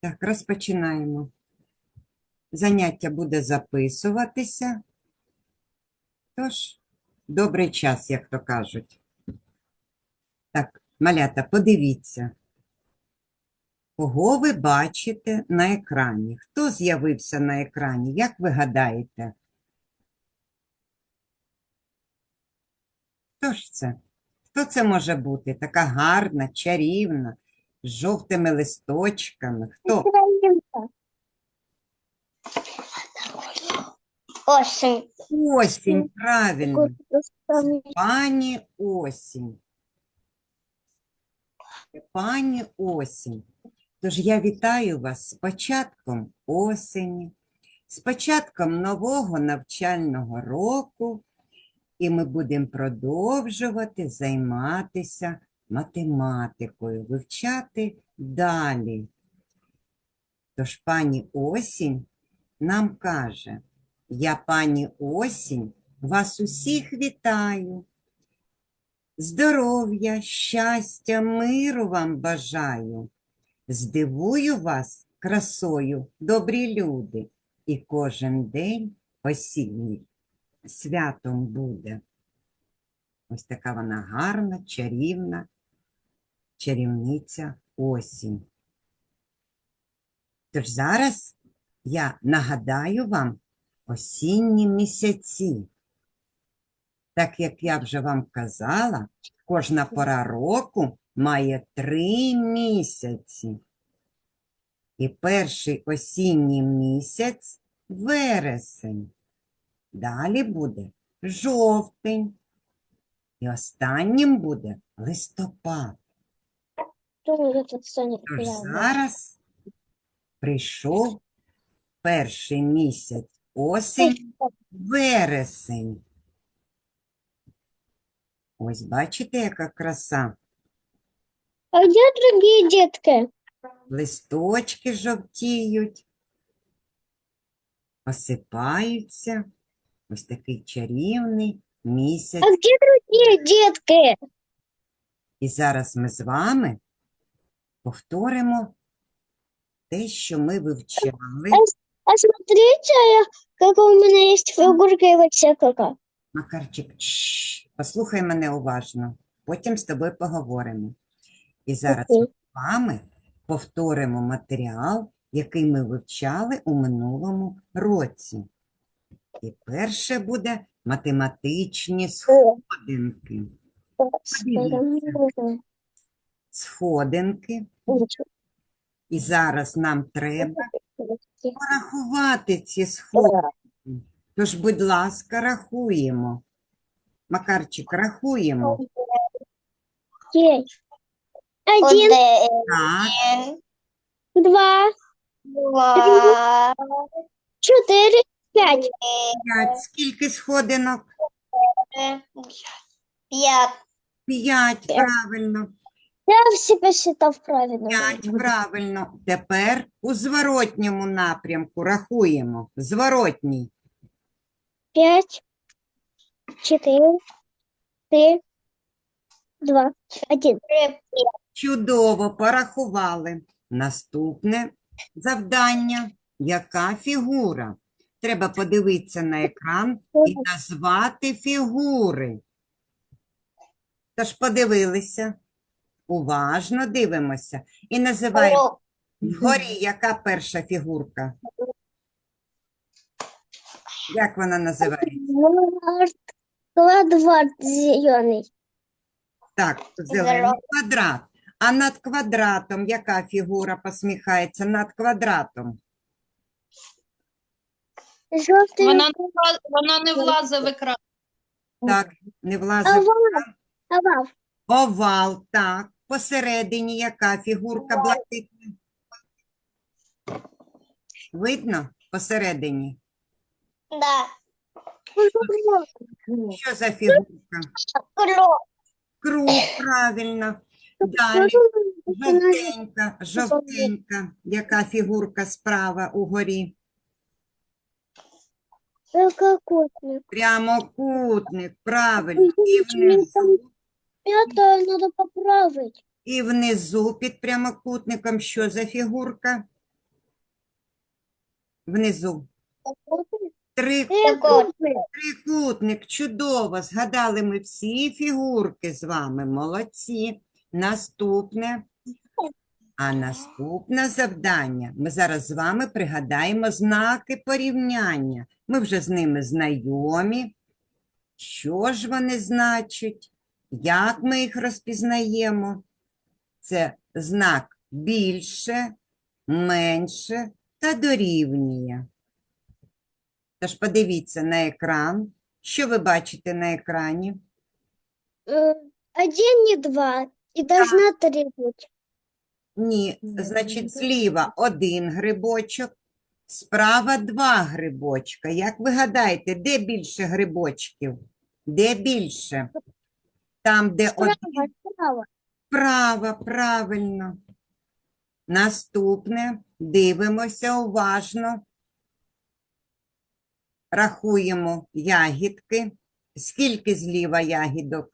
Так, розпочинаємо. Заняття буде записуватися. Тож, добрий час, як то кажуть. Так, малята, подивіться. Кого ви бачите на екрані? Хто з'явився на екрані? Як ви гадаєте? Хто ж це? Хто це може бути? Така гарна, чарівна, з жовтими листочками. Хто? Украинка. Осень. Осінь, правильно. Пані осінь. Пані осінь. Тож я вітаю вас з початком осені, з початком нового навчального року, і ми будемо продовжувати займатися математикою, вивчати далі. Тож пані осінь нам каже, я пані осінь вас усіх вітаю. Здоров'я, щастя, миру вам бажаю. Здивую вас красою, добрі люди, і кожен день осінній святом буде. Ось така вона гарна, чарівна, чарівниця осінь. Тож зараз я нагадаю вам осінні місяці. Так як я вже вам казала, кожна пора року має три місяці. І перший осінній місяць вересень. Далі буде жовтень. І останнім буде листопад. Тож зараз прийшов перший місяць осінь, вересень. Ось бачите, яка краса. А где другие детки? Листочки жовтіють, осипаються. Ось такий чарівний місяць. А где другие детки? І зараз ми з вами повторимо те, що ми вивчали. А смотрите, как у меня есть фигурка и вот всякого. Макарчик, чш, послухай мене уважно, потім з тобою поговоримо. І зараз ми з вами повторимо матеріал, який ми вивчали у минулому році. І перше буде математичні сходинки. Сходинки. І зараз нам треба порахувати ці сходинки. Тож, будь ласка, рахуємо. Макарчик, рахуємо. Один, Так, два, Два, четыре, пять. п'ять. Скільки сходинок? П'ять, П'ять. правильно. Я все посчитал правильно. П'ять, правильно. Тепер у зворотньому напрямку рахуємо. Зворотній. Пять, четыре, три, два, один. Чудово, порахували. Наступне завдання. Яка фігура? Треба подивитися на екран і назвати фігури. Тож подивилися. Уважно дивимося. І називаємо вгорі, яка перша фігурка? Як вона називається? Квадрат, квадрат. Так, зелений квадрат. А над квадратом яка фігура посміхається? Над квадратом. Желтый. Вона вона не влазить в екран. Так, не влазить. Овал. Овал. Овал, так. Посередині яка фігурка блакитна? Видно? Посередині. да, Що за фігурка? круг, Круг, правильно. Далі. Жовтенька, жовтенька. Яка фігурка справа угорі? Прямокутник. Прямокутник, правильно. І внизу, Это надо поправить. і внизу під прямокутником що за фігурка? внизу? Трикутник. Трикутник, чудово. Згадали ми всі фігурки з вами. Молодці. Наступне. А наступне завдання. Ми зараз з вами пригадаємо знаки порівняння. Ми вже з ними знайомі. Що ж вони значать? Як ми їх розпізнаємо? Це знак більше, менше та дорівнює. Тож подивіться на екран. Що ви бачите на екрані? Э, Один, не два. И должна три быть. Ні, значить, зліва один грибочок, справа два грибочка. Як ви гадаєте, де більше грибочків? Де більше? Там, де один Справа, справа. Справа, правильно. Наступне. Дивимося уважно. Рахуємо ягідки. Скільки зліва ягідок?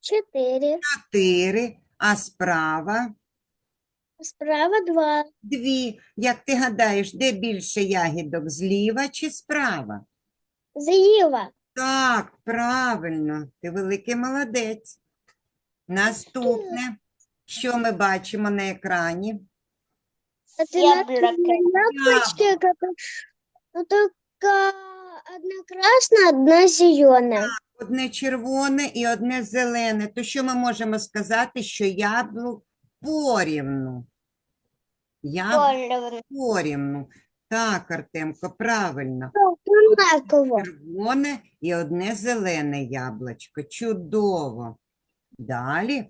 Четыре. Чотири. А справа Справа два. дві. Як ти гадаєш, де більше ягідок? Зліва чи справа? Зліва. Так, правильно. Ти великий молодець. Наступне. Що ми бачимо на екрані? Одинаковые яблочки, как... Ну, только одна красная, одна зеленая. Одне червоне і одне зелене. То що ми можемо сказати, що яблук порівну? Яблук порівну. Так, Артемко, правильно. Червоне і одне зелене яблучко. Чудово. Далі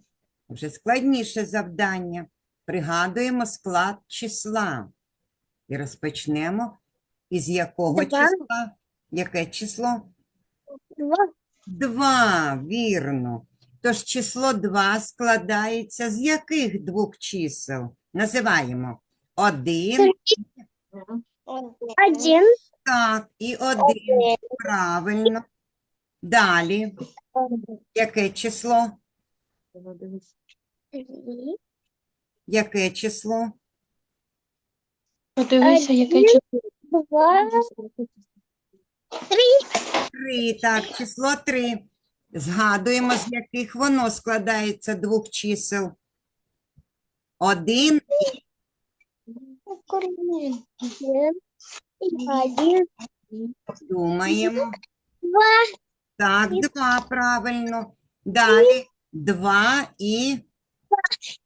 вже складніше завдання. Пригадуємо склад числа. І розпочнемо із якого Два. числа? Яке число? Два. Два, вірно. Тож число 2 складається з яких двох чисел? Називаємо один, Один. так, і один. Правильно. Далі, яке число? Три. Яке число? Подивися, яке число. Два. Три, так, число три. Згадуємо, з яких воно складається двох чисел. Один, Один. И Один. думаємо. Два. Так, два, правильно. Далі, два і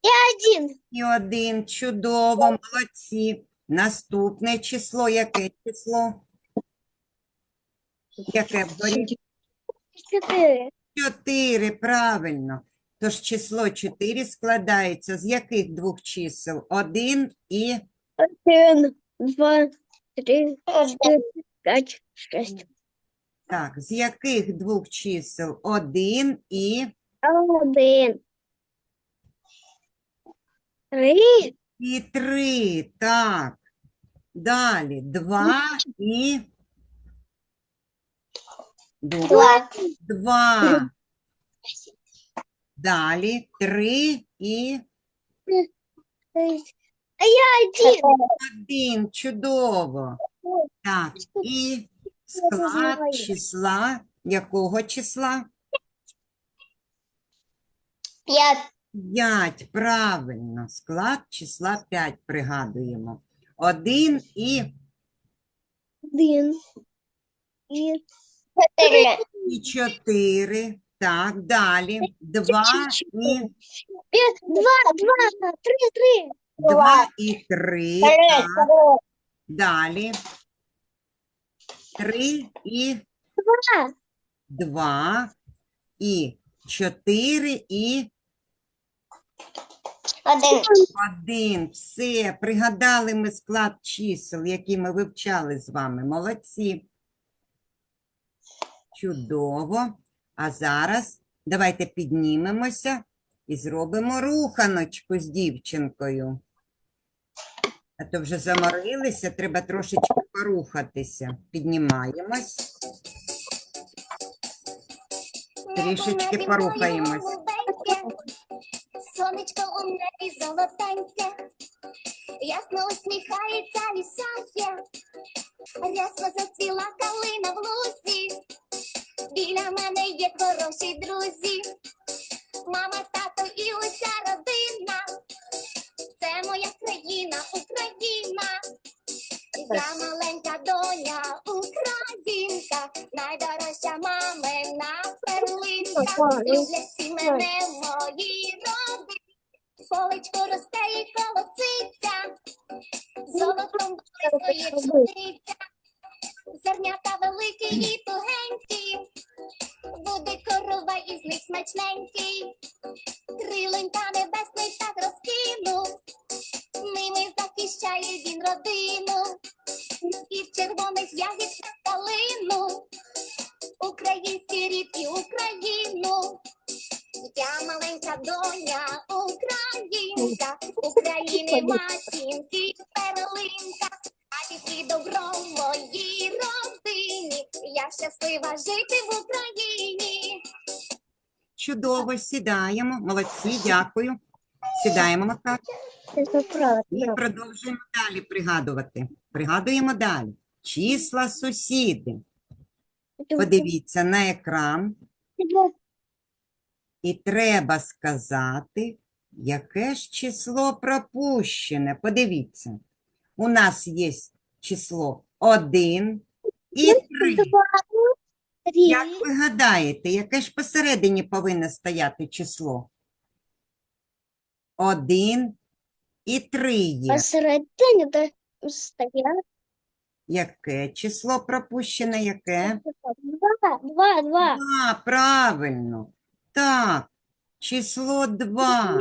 И один. І один. Чудово, молодці. Наступне число, яке число? Яке вгорі? Четыре. Чотири, правильно. Тож число чотири складається з яких двох чисел? Один і Один. Два. Три. Четыре. Пять. Шесть. так, з яких двох чисел? Один і Один. Три. і три. Так. Далі два і Два. два. Далі три і А я один. один. Чудово. Так, і склад числа. Якого числа? П'ять. П'ять. Правильно. Склад числа п'ять пригадуємо. Один і, Один. И Чотири. і чотири. Так, далі. Два і пять. Два. Два. Три. Три. Два і три. Так, далі. Три і Два. два і чотири і Один. один. Все, пригадали ми склад чисел, які ми вивчали з вами. Молодці. Чудово. А зараз давайте піднімемося і зробимо руханочку з дівчинкою. А то вже заморилися, треба трошечки порухатися. Піднімаємось. Трішечки порухаємось. Сонечко у небі золотеньке, ясно усміхається і сяє, рясно зацвіла калина в лузі. Біля мене є хороші друзі, мама, тато і уся родина. Маленька українка, найдорожча мамина перлинка. Люблять всі мене мої роди. Полечко росте і колоситься, золотом блискує пшениця. Зернята великі і тугенькі, буде корова із них смачненький. Добро в моїй родині. Я щаслива жити в Україні. Чудово, сідаємо. Молодці, дякую. Сідаємо, Макар. І продовжуємо далі пригадувати. Пригадуємо далі. Числа сусіди. Подивіться на екран. І треба сказати, яке ж число пропущене. Подивіться, у нас є число 1 і 3. Як ви гадаєте, яке ж посередині повинно стояти число? 1 і 3 є. Посередині де стоять Яке число пропущене? Яке? два, два, два. А, правильно. Так, число 2.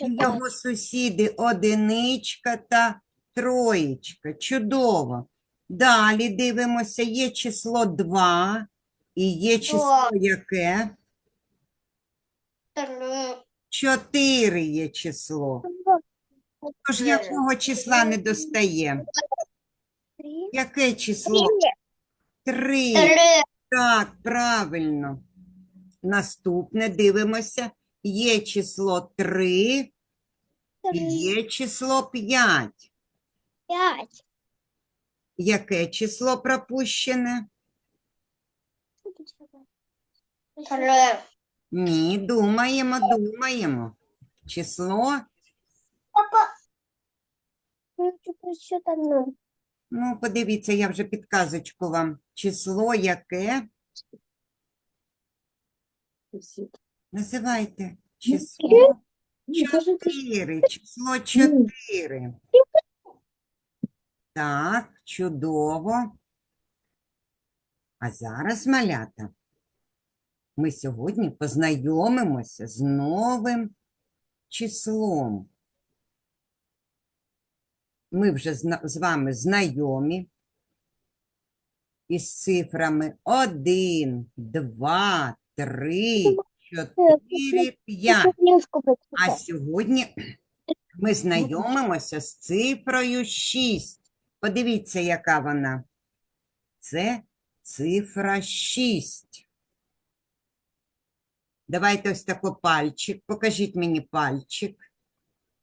Його сусіди одиничка та троєчка. Чудово. Далі дивимося, є число 2 і є число яке? 4 є число. Тож якого числа не достає? Яке число? 3. Так, правильно. Наступне дивимося. Є число 3 і Три. є число 5. П'ять. Яке число пропущене? Ні, думаємо, думаємо. Число, Хочу прочитати ну. ну, подивіться, я вже підказочку вам. Число яке? Називайте. Число чотири. Число чотири. Так, чудово. А зараз, малята, ми сьогодні познайомимося з новим числом. Ми вже з вами знайомі із цифрами 1, 2, 3, 4, 5. А сьогодні ми знайомимося з цифрою 6. Подивіться, яка вона. Це цифра 6. Давайте ось тако пальчик. Покажіть мені пальчик.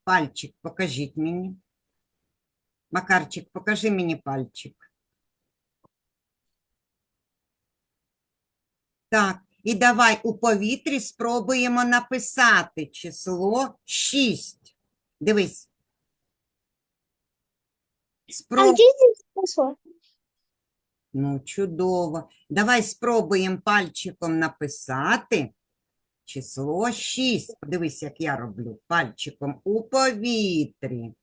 Пальчик, покажіть мені. Макарчик, покажи мені пальчик. Так, і давай у повітрі спробуємо написати число 6. Дивись. А Спроб... Ну, чудово. Давай спробуємо пальчиком написати число 6. Подивись, як я роблю пальчиком у повітрі.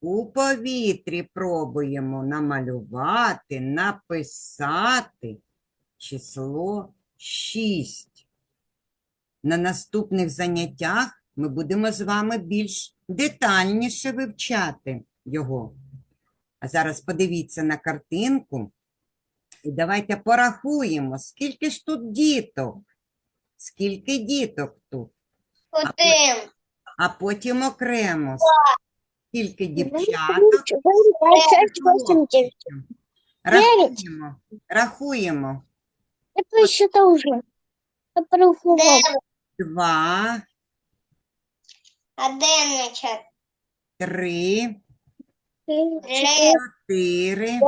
У повітрі пробуємо намалювати, написати число 6. На наступних заняттях ми будемо з вами більш детальніше вивчати його. А зараз подивіться на картинку і давайте порахуємо, скільки ж тут діток. Скільки діток тут, Один, а потім окремо. Скільки дівчаток, рахуємо, рахуємо. Я. Я порахував. Два, Одинадцять. три, Три. чотири,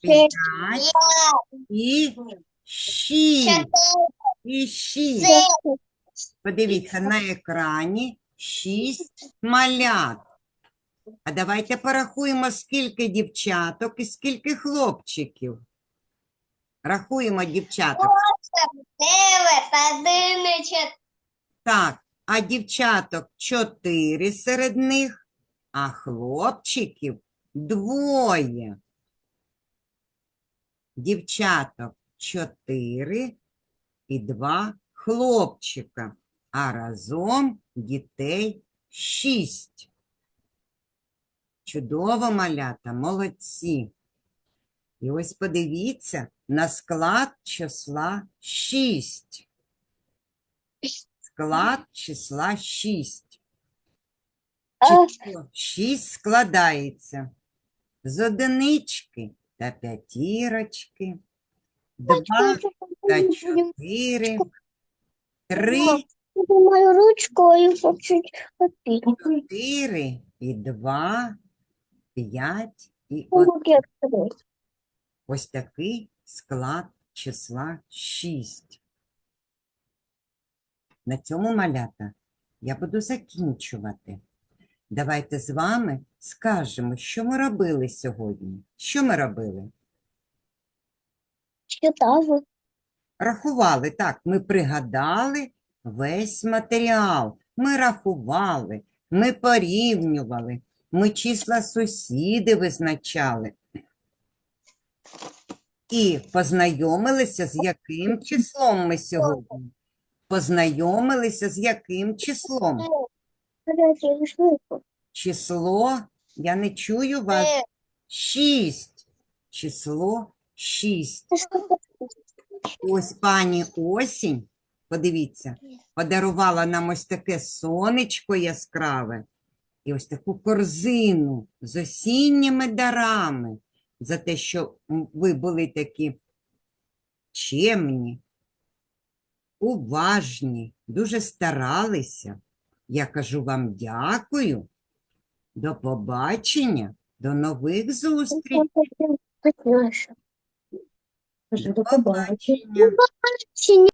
п'ять і шість. І шість. Подивіться на екрані шість малят. А давайте порахуємо, скільки дівчаток і скільки хлопчиків. Рахуємо дівчаток. Дев'ять. Так, а дівчаток чотири серед них, а хлопчиків двоє. Дівчаток чотири і два хлопчика, а разом дітей шість. Чудово, малята, молодці. І ось подивіться на склад числа шість склад числа 6. А. Число 6 складається з одинички та п'ятірочки, 2 та 4, 3, Мою ручку і хочуть попити. 4 і 2, 5 і 1. Ось такий склад числа 6. На цьому малята я буду закінчувати. Давайте з вами скажемо, що ми робили сьогодні. Що ми робили? Читав. Рахували, так, ми пригадали весь матеріал. Ми рахували, ми порівнювали, ми числа сусіди визначали. І познайомилися, з яким числом ми сьогодні. Познайомилися з яким числом? Число, я не чую вас. Шість. Число шість. Ось пані осінь, подивіться, подарувала нам ось таке сонечко яскраве і ось таку корзину з осінніми дарами за те, що ви були такі чемні, уважні, дуже старалися. Я кажу вам дякую. До побачення, до нових зустрічей. До побачення.